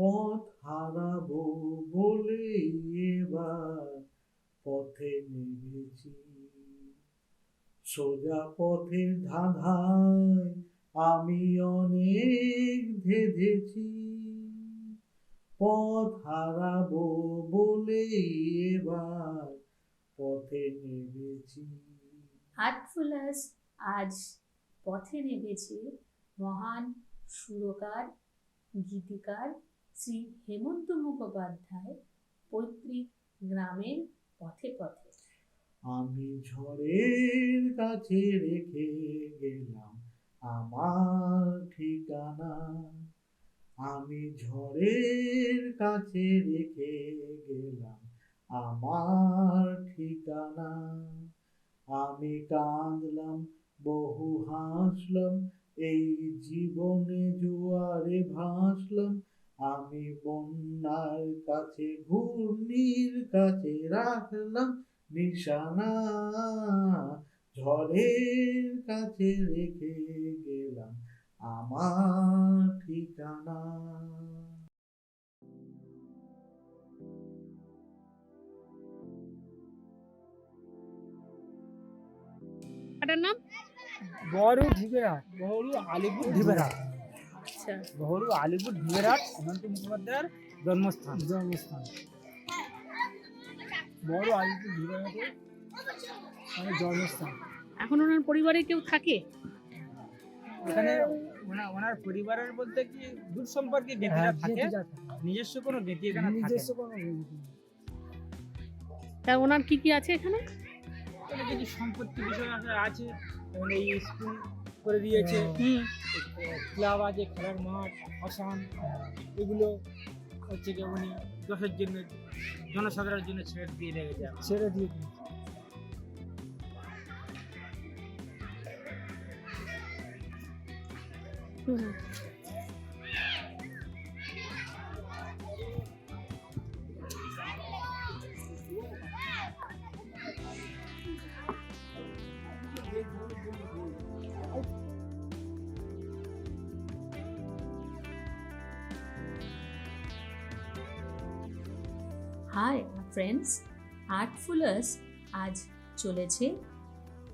পথ হারাবো বলে এবার পথে নেমেছি। সোজা পথের ধাঁধায় আমি অনেক ধেধেছি। পথ হারাবো বলে এবার পথে নেমেছি। হার্টফুলাস আজ পথে নেমেছে মহান সুরকার, গীতিকার শ্রী হেমন্ত মুখোপাধ্যায় পৈতৃক গ্রামের পথে পথে। আমি ঝড়ের কাছে রেখে গেলাম, আমার ঠিকানা। আমি ঝড়ের কাছে রেখে গেলাম, আমার ঠিকানা। আমি কাঁদলাম, বহু হাসলাম, এই জীবনে জোয়ারে ভাসলাম আমি বন্যার কাছে ঘূর্ণির কাছে রাখলাম নিশানা। ঝড়ের কাছে রেখে গেলাম আমার ঠিকানা। নাম? বহরু ঢিবেরহাট বহরু আলিপুর ঢিবেরহাট আচ্ছা। বহরু আলিপুর ঢিবেরহাট হেমন্ত মুখোপাধ্যায়ের জন্মস্থান। জন্মস্থান। বহরু আলিপুর ঢিবেরহাটে মানে জন্মস্থান। এখন ওনার পরিবারে কেউ থাকে? এখানে ওনার পরিবারের বলতে কি দূর সম্পর্কে জ্ঞাতিরা থাকে নিজস্ব কোনো জ্ঞাতি এখানে নিজস্ব কোনো তা ওনার কি কি আছে এখানে? কিছু সম্পত্তি বিষয় আছে? আছে এই স্কুল করে দিয়েছে হুম ক্লাব আছে খেলার মাঠ শ্মশান এগুলো হচ্ছে কি উনি দশের জন্য জনসাধারণের জন্য ছেড়ে দিয়ে রেখেছে ছেড়ে দিয়ে দিয়েছে। হুম। হাই ফ্রেন্ডস আর্টফুলাস আজ চলেছে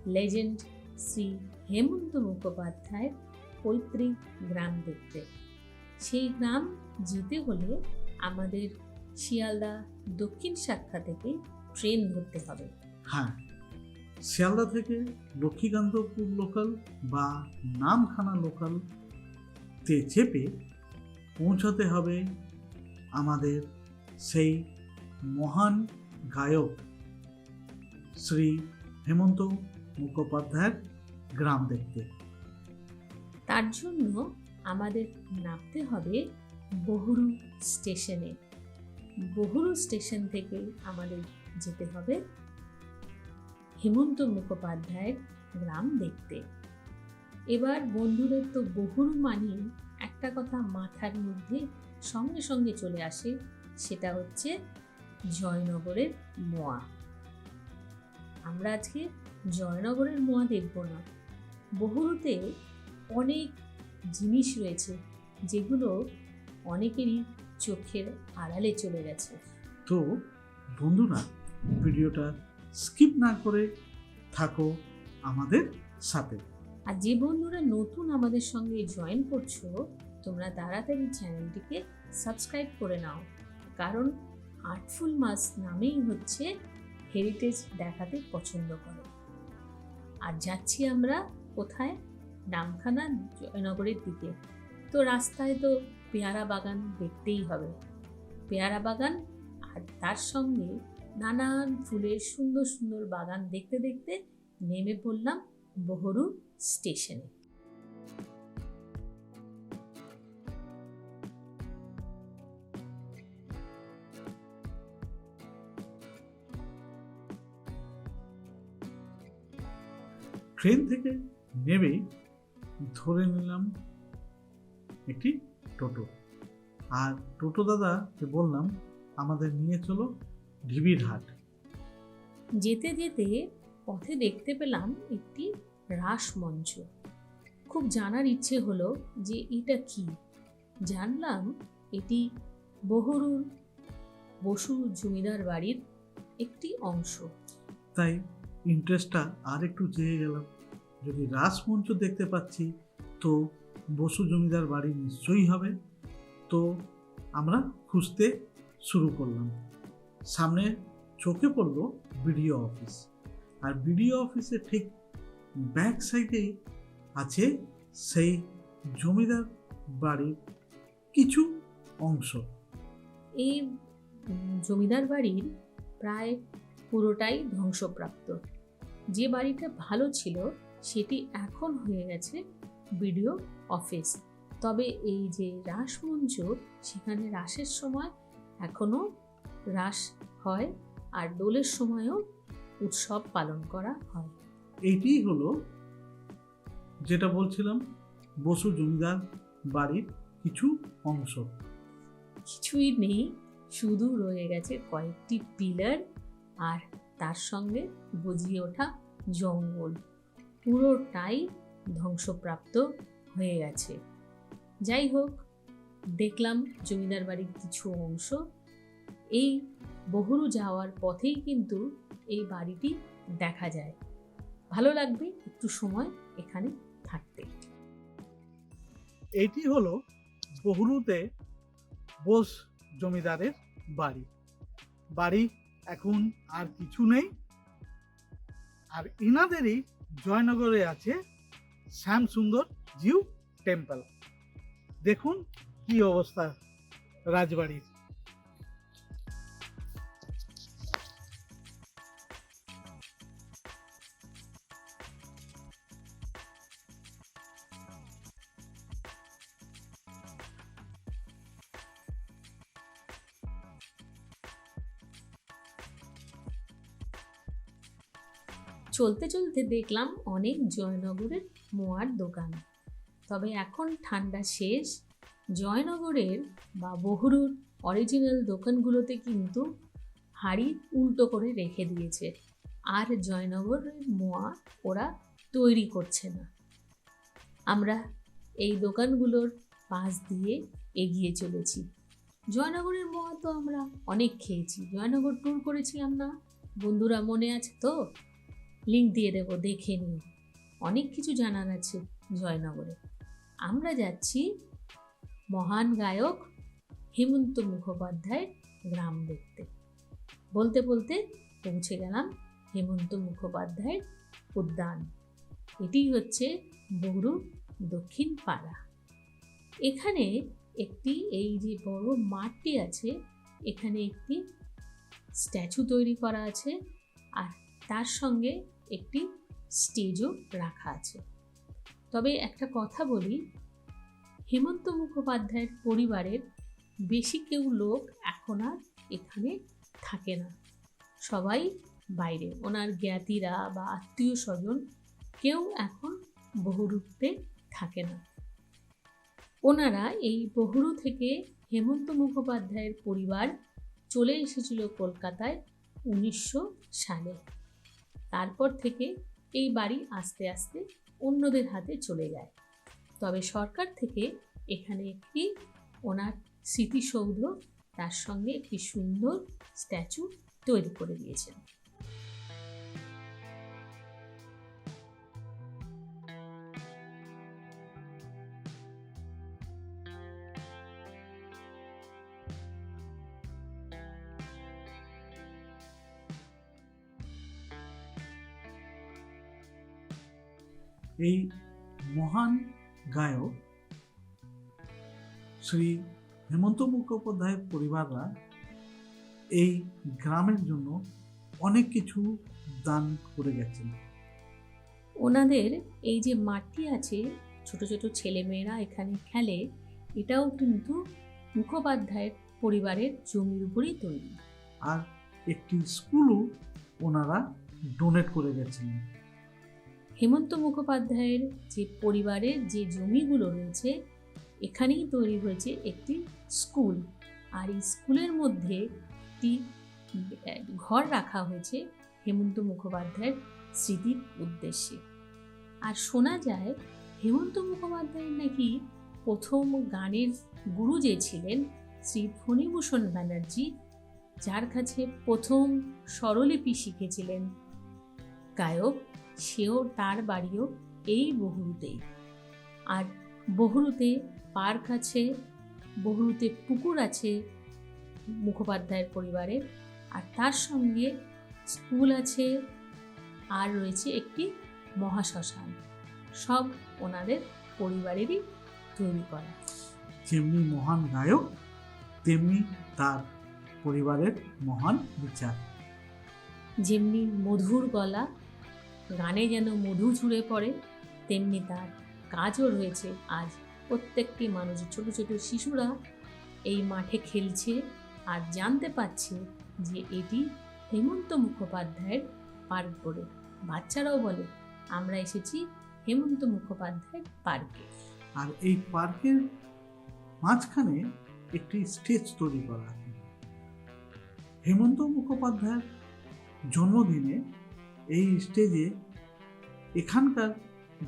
লেজেন্ড শ্রী হেমন্ত মুখোপাধ্যায়ের পৈতৃক গ্রাম দেখতে। সেই গ্রাম যেতে হলে আমাদের শিয়ালদা দক্ষিণ শাখা থেকে ট্রেন ধরতে হবে। হ্যাঁ শিয়ালদা থেকে লক্ষ্মীকান্তপুর লোকাল বা নামখানা লোকাল তে চেপে পৌঁছাতে হবে আমাদের সেই মহান গায়ক শ্রী হেমন্ত মুখোপাধ্যায়ের গ্রাম দেখতে। তার জন্য আমাদের নামতে হবে বহুরু স্টেশনে। বহুরু স্টেশন থেকে আমাদের যেতে হবে হেমন্ত মুখোপাধ্যায়ের গ্রাম দেখতে। এবার বন্ধুদের তো বহুরু মানি একটা কথা মাথার মধ্যে সঙ্গে সঙ্গে চলে আসে, সেটা হচ্ছে জয়নগরের মোয়া। আমরা আজকে জয়নগরের মোয়া দেখব না। বহুরুতে অনেক জিনিস রয়েছে যেগুলো অনেকেরই চোখের আড়ালে চলে গেছে। তো বন্ধুরা ভিডিওটা স্কিপ না করে থাকো আমাদের সাথে। আর যে বন্ধুরা নতুন আমাদের সঙ্গে জয়েন করছ তোমরা তাড়াতাড়ি চ্যানেলটিকে সাবস্ক্রাইব করে নাও। কারণ আর্টফুল মাস নামেই হচ্ছে হেরিটেজ দেখাতে পছন্দ করে। আর যাচ্ছি আমরা কোথায়? নামখানা জয়নগরের দিকে। তো রাস্তায় তো পেয়ারা বাগান দেখতেই হবে। পেয়ারা বাগান আর তার সঙ্গে নানান ফুলের সুন্দর সুন্দর বাগান দেখতে দেখতে নেমে পড়লাম বহরু স্টেশনে। ট্রেন থেকে নেমেই ধরে নিলাম একটি টোটো। আর টোটো দাদাকে বললাম আমাদের নিয়ে চলো ঢিবির হাট। যেতে যেতে পথে দেখতে পেলাম একটি রাসমঞ্চ। খুব জানার ইচ্ছে হলো যে এটা কি? জানলাম এটি বহরুর বসু জমিদার বাড়ির একটি অংশ। তাই ইন্টারেস্টটা আর একটু জেগে গেলাম। যদি রাসমঞ্চ দেখতে পাচ্ছি, তো বসু জমিদার বাড়ি নিশ্চয়ই হবে। তো আমরা খুঁজতে শুরু করলাম। সামনে চোখে পড়ল বিডিও অফিস। আর বিডিও অফিসের ঠিক ব্যাক সাইডেই আছে সেই জমিদার বাড়ির কিছু অংশ। এই জমিদার বাড়ির প্রায় পুরোটাই ধ্বংসপ্রাপ্ত। যে বাড়িটা ভালো ছিল সেটি এখন হয়ে গেছে বিডিও অফিস। তবে এই যে রাসমঞ্চ সেখানে রাসের সময় এখনও রাস হয় আর দোলের সময়ও উৎসব পালন করা হয়। এইটিই হলো যেটা বলছিলাম বসু জমিদার বাড়ির কিছু অংশ। কিছুই নেই শুধু রয়ে গেছে কয়েকটি পিলার আর তার সঙ্গে গজিয়ে ওঠা জঙ্গল। পুরোটাই ধ্বংসপ্রাপ্ত হয়ে গেছে। যাই হোক, দেখলাম জমিদার বাড়ির কিছু অংশ। এই বহুরু যাওয়ার পথেই কিন্তু এই বাড়িটি দেখা যায়। ভালো লাগবে একটু সময় এখানে থাকতে। এটি হলো বহুরুতে বোস জমিদারের বাড়ি। বাড়ি এখন আর কিছু নেই। আর এনাদেরই জয়নগরে আছে শ্যামসুন্দর জিউ টেম্পল। দেখুন কি অবস্থা রাজবাড়ির। চলতে চলতে দেখলাম অনেক জয়নগরের মোয়ার দোকান। তবে এখন ঠান্ডা শেষ। জয়নগরের বা বহুরুর অরিজিনাল দোকানগুলোতে কিন্তু হাড়ি উল্টো করে রেখে দিয়েছে। আর জয়নগরের মোয়া ওরা তৈরি করছে না। আমরা এই দোকানগুলোর পাশ দিয়ে এগিয়ে চলেছি। জয়নগরের মোয়া তো আমরা অনেক খেয়েছি। জয়নগর ট্যুর করেছিলাম না? বন্ধুরা মনে আছে তো? লিঙ্ক দিয়ে দেবো, দেখে নিও। অনেক কিছু জানার আছে জয়নগরে। আমরা যাচ্ছি মহান গায়ক হেমন্ত মুখোপাধ্যায়ের গ্রাম দেখতে। বলতে বলতে পৌঁছে গেলাম হেমন্ত মুখোপাধ্যায়ের উদ্যান। এটি হচ্ছে বৌরু দক্ষিণ পাড়া। এখানে একটি, এই যে বড় মাঠটি আছে, এখানে একটি স্ট্যাচু তৈরি করা আছে। আর তার সঙ্গে একটি স্টেজও রাখা আছে। তবে একটা কথা বলি, হেমন্ত মুখোপাধ্যায়ের পরিবারের বেশি কেউ লোক এখন আর এখানে থাকে না। সবাই বাইরে, ওনার জ্ঞাতিরা বা আত্মীয় স্বজন কেউ এখন বহুরূপে থাকে না। ওনারা এই বহুরু থেকে হেমন্ত মুখোপাধ্যায়ের পরিবার চলে এসেছিল কলকাতায় উনিশশো সালে। তারপর থেকে এই বাড়ি আস্তে আস্তে অন্যদের হাতে চলে যায়। তবে সরকার থেকে এখানে একটি ওনার স্মৃতিসৌধ তার সঙ্গে একটি সুন্দর স্ট্যাচু তৈরি করে দিয়েছেন। এই মহান গায়ক শ্রী হেমন্ত মুখোপাধ্যায়ের পরিবাররা এই গ্রামের জন্য অনেক কিছু দান করে গেছেন। ওনাদের এই যে মাঠটি আছে ছোট ছোট ছেলেমেয়েরা এখানে খেলে এটাও কিন্তু মুখোপাধ্যায়ের পরিবারের জমির উপরেই তৈরি। আর একটি স্কুলও ওনারা ডোনেট করে গেছিলেন। হেমন্ত মুখোপাধ্যায়ের যে পরিবারের যে জমিগুলো রয়েছে, এখানেই তৈরি হয়েছে একটি স্কুল। আর এই স্কুলের মধ্যে একটি ঘর রাখা হয়েছে হেমন্ত মুখোপাধ্যায়ের স্মৃতির উদ্দেশ্যে। আর শোনা যায়, হেমন্ত মুখোপাধ্যায়ের নাকি প্রথম গানের গুরু যে ছিলেন, শ্রী ফণীভূষণ ব্যানার্জি, যার কাছে প্রথম স্বরলিপি শিখেছিলেন। গায়ক সেও তার বাড়িও এই বহুরুতেই আর বহুরুতে পার্ক আছে বহুরুতে পুকুর আছে মুখোপাধ্যায়ের পরিবারের আর তার সঙ্গে স্কুল আছে আর রয়েছে একটি মহাশ্মশান। সব ওনাদের পরিবারেরই তৈরি করা। যেমনি মহান গায়ক তেমনি তার পরিবারের মহান বিচার যেমনি মধুর গলা গানে যেন মধু ঝুড়ে পড়ে, তেমনি তার কাজও রয়েছে আজ। প্রত্যেকটি মানুষ, ছোট ছোট শিশুরা এই মাঠে খেলছে আর জানতে পারছে যে এটি হেমন্ত মুখোপাধ্যায়ের পার্ক বলে বাচ্চারাও বলে, আমরা এসেছি হেমন্ত মুখোপাধ্যায়ের পার্কে। আর এই পার্কের মাঝখানে একটি স্টেজ তৈরি করা হেমন্ত মুখোপাধ্যায়ের জন্মদিনে এই স্টেজে এখানকার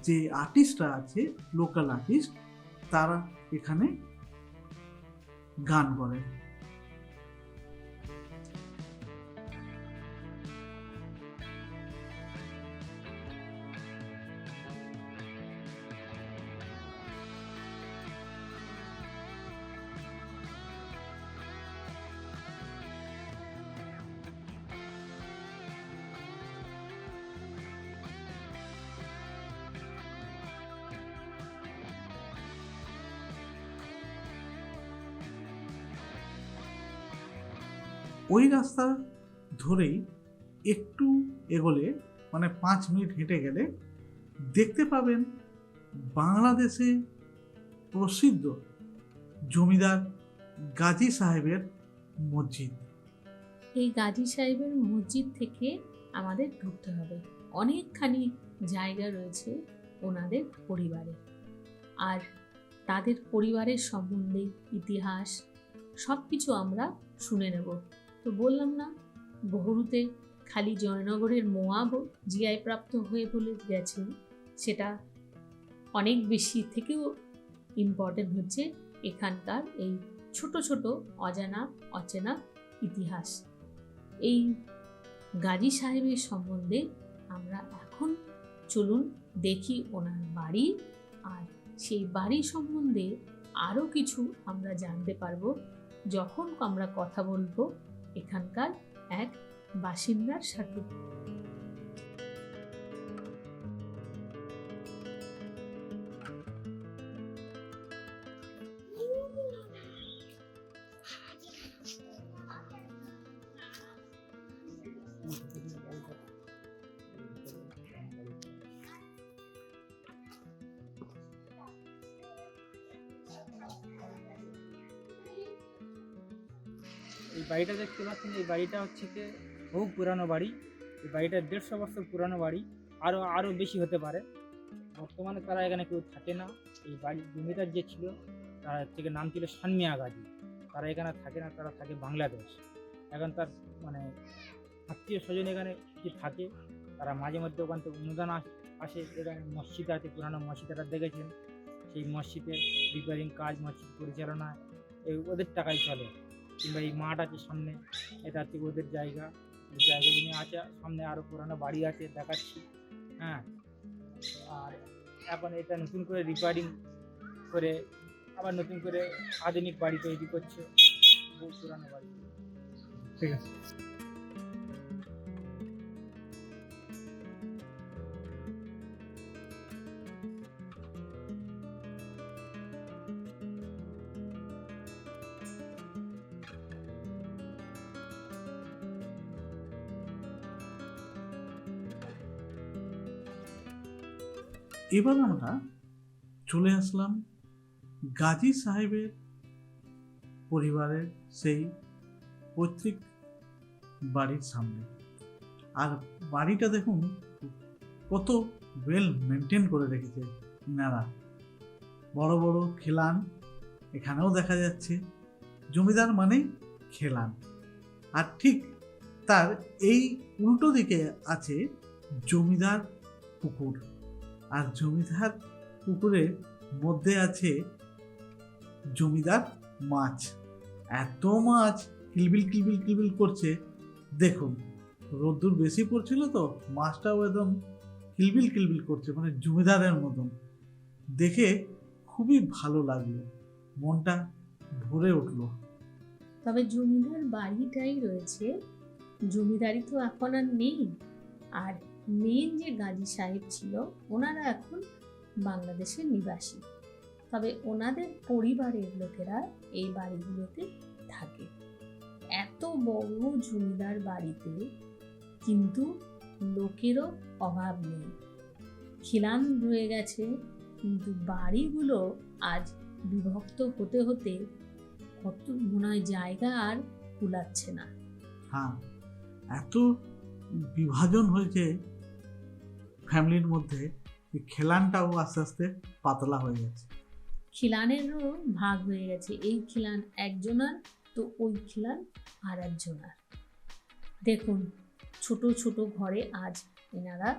যে আর্টিস্টরা আছে লোকাল আর্টিস্ট তারা এখানে গান করে ওই রাস্তা ধরেই একটু এগোলে মানে পাঁচ মিনিট হেঁটে গেলে দেখতে পাবেন বাংলাদেশে প্রসিদ্ধ জমিদার গাজী সাহেবের মসজিদ। এই গাজী সাহেবের মসজিদ থেকে আমাদের ঢুকতে হবে। অনেকখানি জায়গা রয়েছে ওনাদের পরিবারে। আর তাদের পরিবারের সম্বন্ধে ইতিহাস সব কিছু আমরা শুনে নেব। তো বললাম না বহুরুতে খালি জয়নগরের মোয়া জিআই প্রাপ্ত হয়ে বলে গেছে। সেটা অনেক বেশি থেকেও ইম্পর্টেন্ট হচ্ছে এখানকার এই ছোট ছোট অজানা অচেনা ইতিহাস। এই গাজী সাহেবের সম্বন্ধে আমরা এখন চলুন দেখি ওনার বাড়ি আর সেই বাড়ি সম্বন্ধে আরও কিছু আমরা জানতে পারব। যখন আমরা কথা বলব এখানকার এক বাসিন্দার সাথে। এই বাড়িটা দেখতে পাচ্ছেন, এই বাড়িটা হচ্ছে কি বহু পুরানো বাড়ি। এই বাড়িটা দেড়শো বছর পুরানো বাড়ি আরও আরও বেশি হতে পারে। বর্তমানে তারা এখানে কেউ থাকে না। এই বাড়ির জমিদার যে ছিল, তার থেকে নাম ছিল সানমিয়া গাজী তারা এখানে থাকে না, তারা থাকে বাংলাদেশ। এখন তার মানে আত্মীয় স্বজন এখানে কি থাকে, তারা মাঝে মধ্যে ওখান থেকে অনুদান আস- আসে। এখানে মসজিদ আছে, পুরানো মসজিদ তারা দেখেছেন। সেই মসজিদের রিপেয়ারিং কাজ, মসজিদ পরিচালনা এই ওদের টাকাই চলে। কিংবা এই মাঠ আছে সামনে, এটা হচ্ছে ওদের জায়গা। জায়গা নিয়ে আছে, সামনে আরও পুরানো বাড়ি আছে, দেখাচ্ছি। হ্যাঁ আর এখন এটা নতুন করে রিপেয়ারিং করে আবার নতুন করে আধুনিক বাড়ি তৈরি করছে, বহু পুরানো বাড়ি। ঠিক আছে। এবার আমরা চলে আসলাম গাজী সাহেবের পরিবারের সেই পৈতৃক বাড়ির সামনে। আর বাড়িটা দেখুন, কত ওয়েল মেনটেন করে রেখেছে ইনারা বড় বড় খেলান এখানেও দেখা যাচ্ছে, জমিদার মানে খেলান। আর ঠিক তার এই উল্টো দিকে আছে জমিদার পুকুর। আর জমিদার পুকুরের মধ্যে আছে জমিদার মাছ। এত মাছ কিলবিল কিলবিল কিলবিল করছে। দেখুন, রোদ্দুর বেশি পড়ছিল তো, মাছটাও একদম কিলবিল কিলবিল করছে মানে জমিদারের মতন। দেখে খুবই ভালো লাগল, মনটা ভরে উঠল। তবে জমিদার বাড়িটাই রয়েছে, জমিদারি তো এখন আর নেই। আর মেন যে গাজী সাহেব ছিল, ওনারা এখন বাংলাদেশের নিবাসী। তবে ওনাদের পরিবারের লোকেরা এই বাড়িগুলোতে থাকে। এত বড় জমিদার বাড়িতে কিন্তু লোকেরও অভাব নেই। খিলান রয়ে গেছে, কিন্তু বাড়িগুলো আজ বিভক্ত হতে হতে কত মনে হয় জায়গা আর কুলাচ্ছে না। হ্যাঁ এত বিভাজন হয়েছে ফ্যামিলির মধ্যে যে খেলানটাও আস্তে আস্তে পাতলা হয়ে গেছে। খিলানেরও ভাগ হয়ে গেছে। এই খিলান একজনার তো ওই খিলান আর একজনার দেখুন ছোট ছোট ঘরে আজ এনারা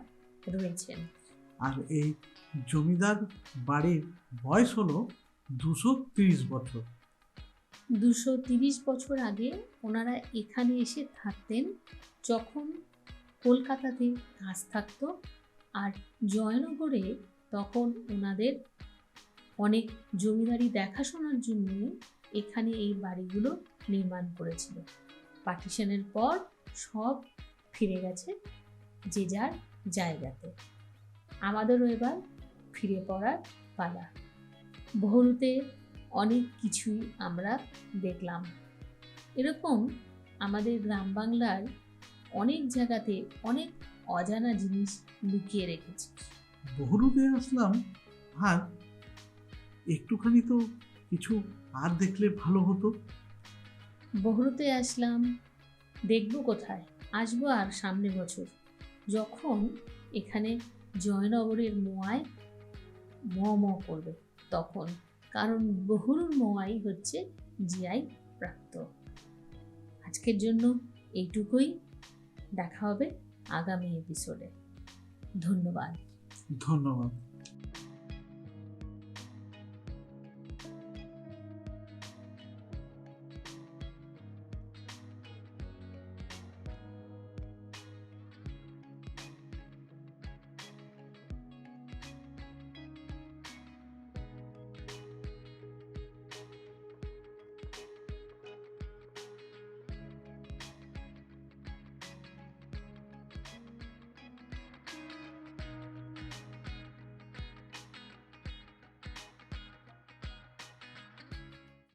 রয়েছেন। আর এই জমিদার বাড়ির বয়স হলো দুশো তিরিশ বছর। দুশো তিরিশ বছর আগে ওনারা এখানে এসে থাকতেন যখন কলকাতাতে কাজ থাকতো আর জয়নগরে তখন ওনাদের অনেক জমিদারি দেখাশোনার জন্য এখানে এই বাড়িগুলো নির্মাণ করেছিল। পার্টিশনের পর সব ফিরে গেছে যে যার জায়গাতে। আমাদেরও এবার ফিরে পড়ার পালা। ভরুতে অনেক কিছুই আমরা দেখলাম। এরকম আমাদের গ্রাম বাংলার অনেক জায়গাতে অনেক অজানা জিনিস লুকিয়ে রেখেছে বহুরূপে আসলাম আর একটুখানি তো কিছু আর দেখলে ভালো হতো। বহুরুতে আসলাম দেখব কোথায়? আসব আর সামনে বছর। যখন এখানে জয়নগরের মোয়ায় ম ম করবে তখন। কারণ বহুরুর মোয়াই হচ্ছে জিআই প্রাপ্ত। আজকের জন্য এইটুকুই। দেখা হবে। আগামী এপিসোডে ধন্যবাদ। ধন্যবাদ।